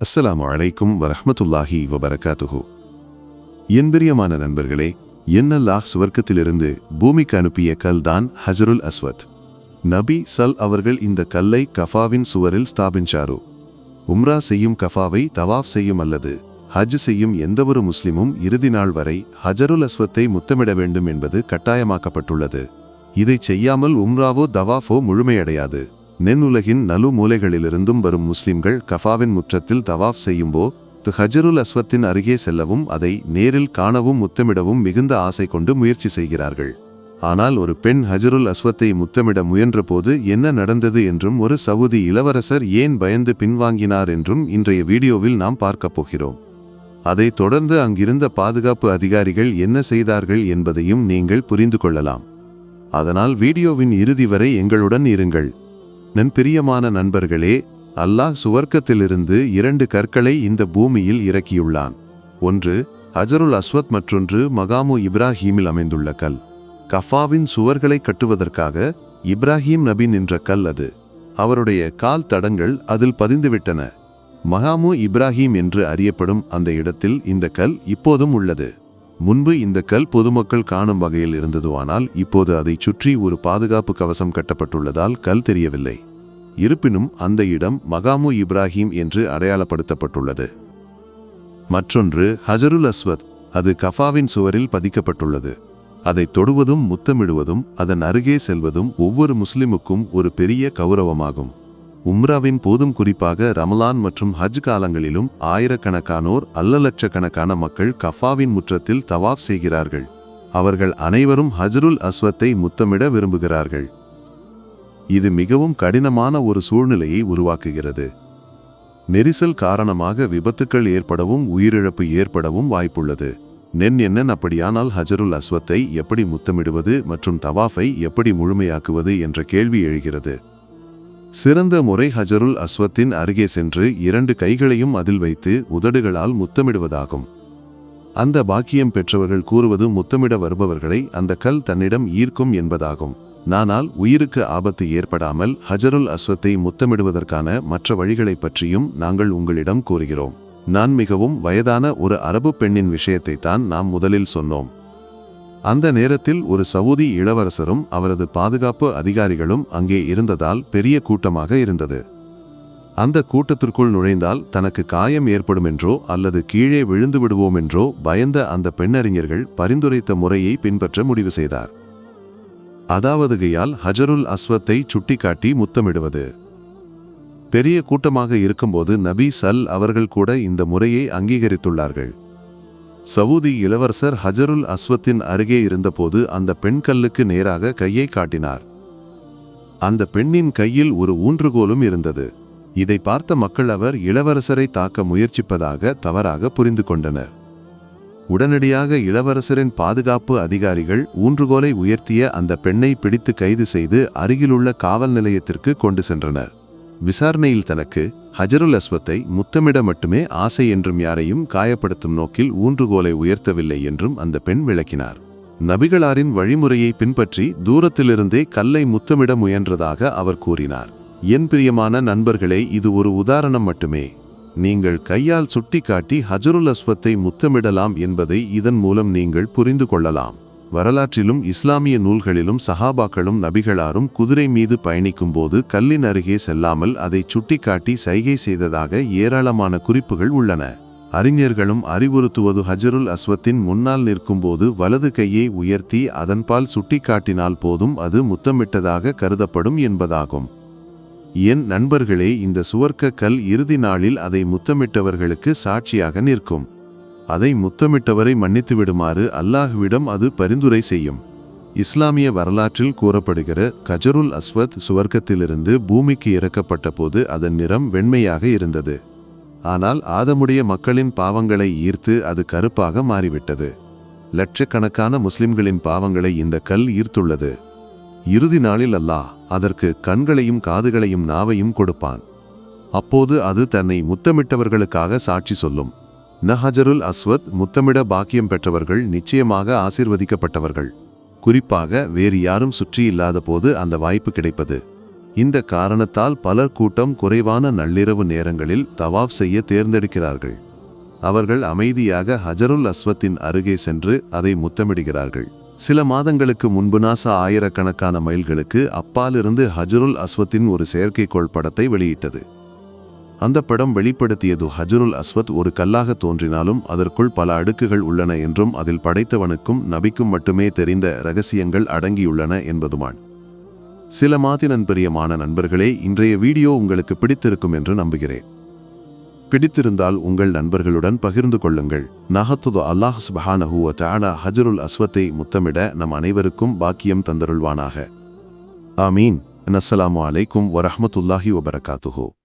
அஸ்ஸலாமு அலைக்கும் வரஹமத்துல்லாஹி வபரகாத்துஹு. என் பிரியமான நண்பர்களே என்னல்லாஹ் சுவர்க்கத்திலிருந்து பூமிக்கு அனுப்பிய கல் தான் ஹஜருல் அஸ்வத். நபி சல் அவர்கள் இந்த கல்லை கஃபாவின் சுவரில் ஸ்தாபிச்சாரு உம்ரா செய்யும் கஃபாவை தவாஃப் செய்யும் அல்லது ஹஜ் செய்யும் எந்தவொரு முஸ்லிமும் இறுதி நாள் வரை ஹஜருல் அஸ்வத்தை முத்தமிட வேண்டும் என்பது கட்டாயமாக்கப்பட்டுள்ளது. இதைச் செய்யாமல் உம்ராவோ தவாஃபோ முழுமையடையாது. நென்னுலகின் நலு மூலைகளிலிருந்தும் வரும் முஸ்லிம்கள் கஃபாவின் முற்றத்தில் தவாஃப் செய்யும்போ து ஹஜருல் அஸ்வத்தின் அருகே செல்லவும் அதை நேரில் காணவும் முத்தமிடவும் மிகுந்த ஆசை கொண்டு முயற்சி செய்கிறார்கள். ஆனால் ஒரு பெண் ஹஜருல் அஸ்வத்தை முத்தமிட முயன்றபோது என்ன நடந்தது என்றும் ஒரு சவுதி இளவரசர் ஏன் பயந்து பின்வாங்கினார் என்றும் இன்றைய வீடியோவில் நாம் பார்க்கப் போகிறோம். அதைத் தொடர்ந்து அங்கிருந்த பாதுகாப்பு அதிகாரிகள் என்ன செய்தார்கள் என்பதையும் நீங்கள் புரிந்து கொள்ளலாம். அதனால் வீடியோவின் இறுதி வரை எங்களுடன் இருங்கள். நன் பிரியமான நண்பர்களே அல்லாஹ் சுவர்க்கத்திலிருந்து இரண்டு கற்களை இந்த பூமியில் இறக்கியுள்ளான். ஒன்று ஹஜருல் அஸ்வத் மற்றொன்று மகாமு இப்ராஹீமில் அமைந்துள்ள கல். கஃபாவின் சுவர்களை கட்டுவதற்காக இப்ராஹீம் நபி நின்ற கல் அது. அவருடைய கால் தடங்கள் அதில் பதிந்துவிட்டன. மகாமு இப்ராஹீம் என்று அறியப்படும் அந்த இடத்தில் இந்த கல் இப்போதும் உள்ளது. முன்பு இந்த கல் பொதுமக்கள் காணும் வகையில் இருந்ததுவானால் இப்போது அதைச் சுற்றி ஒரு பாதுகாப்பு கவசம் கட்டப்பட்டுள்ளதால் கல் தெரியவில்லை. இருப்பினும் அந்த இடம் மகாமு இப்ராஹிம் என்று அடையாளப்படுத்தப்பட்டுள்ளது. மற்றொன்று ஹஜருல் அஸ்வத் அது கஃபாவின் சுவரில் பதிக்கப்பட்டுள்ளது. அதை தொடுவதும் முத்தமிடுவதும் அதன் அருகே செல்வதும் ஒவ்வொரு முஸ்லிமுக்கும் ஒரு பெரிய கௌரவமாகும். உம்ராவின் போதும் குறிப்பாக ரமலான் மற்றும் ஹஜ் காலங்களிலும் ஆயிரக்கணக்கானோர் அல்ல லட்சக்கணக்கான மக்கள் கஃபாவின் முற்றத்தில் தவாப் செய்கிறார்கள். அவர்கள் அனைவரும் ஹஜருல் அஸ்வத்தை முத்தமிட விரும்புகிறார்கள். இது மிகவும் கடினமான ஒரு சூழ்நிலையை உருவாக்குகிறது. நெரிசல் காரணமாக விபத்துக்கள் ஏற்படவும் உயிரிழப்பு ஏற்படவும் வாய்ப்புள்ளது. நென் என்னன் அப்படியானால் ஹஜருல் அஸ்வத்தை எப்படி முத்தமிடுவது மற்றும் தவாஃபை எப்படி முழுமையாக்குவது என்ற கேள்வி எழுகிறது. சிறந்த முறை ஹஜருல் அஸ்வத்தின் அருகே சென்று இரண்டு கைகளையும் அதில் வைத்து உதடுகளால் முத்தமிடுவதாகும். அந்த பாக்கியம் பெற்றவர்கள் கூறுவது முத்தமிட வருபவர்களை அந்த கல் தன்னிடம் ஈர்க்கும் என்பதாகும். நானால் உயிருக்கு ஆபத்து ஏற்படாமல் ஹஜருல் அஸ்வத்தை முத்தமிடுவதற்கான மற்ற வழிகளைப் பற்றியும் நாங்கள் உங்களிடம் கூறுகிறோம். நான் மிகவும் வயதான ஒரு அரபு பெண்ணின் விஷயத்தை தான் நாம் முதலில் சொன்னோம். அந்த நேரத்தில் ஒரு சவுதி இளவரசரும் அவரது பாதுகாப்பு அதிகாரிகளும் அங்கே இருந்ததால் பெரிய கூட்டமாக இருந்தது. அந்த கூட்டத்திற்குள் நுழைந்தால் தனக்கு காயம் ஏற்படும் என்றோ அல்லது கீழே விழுந்து விடுவோம் என்றோ பயந்த அந்த பெண்ணறிஞர்கள் பரிந்துரைத்த முறையை பின்பற்ற முடிவு செய்தார். அதாவதுகையால் ஹஜருல் அஸ்வத்தை சுட்டிக்காட்டி முத்தமிடுவது. பெரிய கூட்டமாக இருக்கும்போது நபி சல் அவர்கள் கூட இந்த முறையை அங்கீகரித்துள்ளார்கள். சவுதி இளவரசர் ஹஜருல் அஸ்வத்தின் அருகே இருந்தபோது அந்த பெண் கல்லுக்கு நேராக கையை காட்டினார். அந்த பெண்ணின் கையில் ஒரு ஊன்றுகோலும் இருந்தது. இதை பார்த்த மக்கள் அவர் இளவரசரை தாக்க முயற்சிப்பதாக தவறாக புரிந்து கொண்டனர். உடனடியாக இளவரசரின் பாதுகாப்பு அதிகாரிகள் ஊன்றுகோலை உயர்த்திய அந்த பெண்ணை பிடித்து கைது செய்து அருகிலுள்ள காவல் நிலையத்திற்கு கொண்டு சென்றனர். விசாரணையில் தனக்கு ஹஜருல் அஸ்வத்தை முத்தமிட மட்டுமே ஆசை என்றும் யாரையும் காயப்படுத்தும் நோக்கில் ஊன்றுகோலை உயர்த்தவில்லை என்றும் அந்த பெண் விளக்கினார். நபிகளாரின் வழிமுறையை பின்பற்றி தூரத்திலிருந்தே கல்லை முத்தமிட முயன்றதாக அவர் கூறினார். என் பிரியமான நண்பர்களே இது ஒரு உதாரணம் மட்டுமே. நீங்கள் கையால் சுட்டிக்காட்டி ஹஜருல் அஸ்வத்தை முத்தமிடலாம் என்பதை இதன் மூலம் நீங்கள் புரிந்து கொள்ளலாம். வரலாற்றிலும் இஸ்லாமிய நூல்களிலும் சஹாபாக்களும் நபிகளாரும் குதிரை மீது பயணிக்கும்போது கல்லின் அருகே செல்லாமல் அதை சுட்டிக்காட்டி சைகை செய்ததாக ஏராளமான குறிப்புகள் உள்ளன. அறிஞர்களும் அறிவுறுத்துவது ஹஜருல் அஸ்வத்தின் முன்னால் நிற்கும்போது வலது கையை உயர்த்தி அதன்பால் சுட்டிக்காட்டினால் போதும் அது முத்தமிட்டதாக கருதப்படும் என்பதாகும். என் நண்பர்களே இந்த சுவர்க்க கல் இறுதி நாளில் அதை முத்தமிட்டவர்களுக்கு சாட்சியாக நிற்கும். அதை முத்தமிட்டவரை மன்னித்து விடுமாறு அல்லாஹுவிடம் அது பரிந்துரை செய்யும். இஸ்லாமிய வரலாற்றில் கூறப்படுகிற கஜருல் அஸ்வத் சுவர்க்கத்திலிருந்து பூமிக்கு இறக்கப்பட்ட போது அதன் நிறம் வெண்மையாக இருந்தது. ஆனால் ஆதமுடைய மக்களின் பாவங்களை ஈர்த்து அது கருப்பாக மாறிவிட்டது. லட்சக்கணக்கான முஸ்லிம்களின் பாவங்களை இந்த கல் ஈர்த்துள்ளது. இறுதி நாளில் அல்லாஹ் அதற்கு கண்களையும் காதுகளையும் நாவையும் கொடுப்பான். அப்போது அது தன்னை முத்தமிட்டவர்களுக்காக சாட்சி சொல்லும். நஹஜருல் அஸ்வத் முத்தமிட பாக்கியம் பெற்றவர்கள் நிச்சயமாக ஆசிர்வதிக்கப்பட்டவர்கள். குறிப்பாக வேறு யாரும் சுற்றி இல்லாத போது அந்த வாய்ப்பு கிடைப்பது. இந்த காரணத்தால் பலர் கூட்டம் குறைவான நள்ளிரவு நேரங்களில் தவாப் செய்ய தேர்ந்தெடுக்கிறார்கள். அவர்கள் அமைதியாக ஹஜருல் அஸ்வத்தின் அருகே சென்று அதை முத்தமிடுகிறார்கள். சில மாதங்களுக்கு முன்பு நாசா ஆயிரக்கணக்கான மைல்களுக்கு அப்பாலிருந்து ஹஜருல் அஸ்வத்தின் ஒரு செயற்கைக்கோள் படத்தை வெளியிட்டது. அந்த படம் வெளிப்படுத்தியது ஹஜருல் அஸ்வத் ஒரு கல்லாக தோன்றினாலும் அதற்குள் பல அடுக்குகள் உள்ளன என்றும் அதில் படைத்தவனுக்கும் நபிக்கும் மட்டுமே தெரிந்த ரகசியங்கள் அடங்கியுள்ளன என்பதுமான். சில மாதினன் பிரியமான நண்பர்களே இன்றைய வீடியோ உங்களுக்கு பிடித்திருக்கும் என்று நம்புகிறேன். பிடித்திருந்தால் உங்கள் நண்பர்களுடன் பகிர்ந்து கொள்ளுங்கள். நகத்துது அல்லாஹ் சுபஹானஹு வ ஹஜருல் அஸ்வத்தை முத்தமிட நம் அனைவருக்கும் பாக்கியம் தந்தருள்வானாக. ஆமீன். அஸ்ஸலாமு அலைக்கும் வரஹமத்துல்லாஹி வபரகாத்துஹு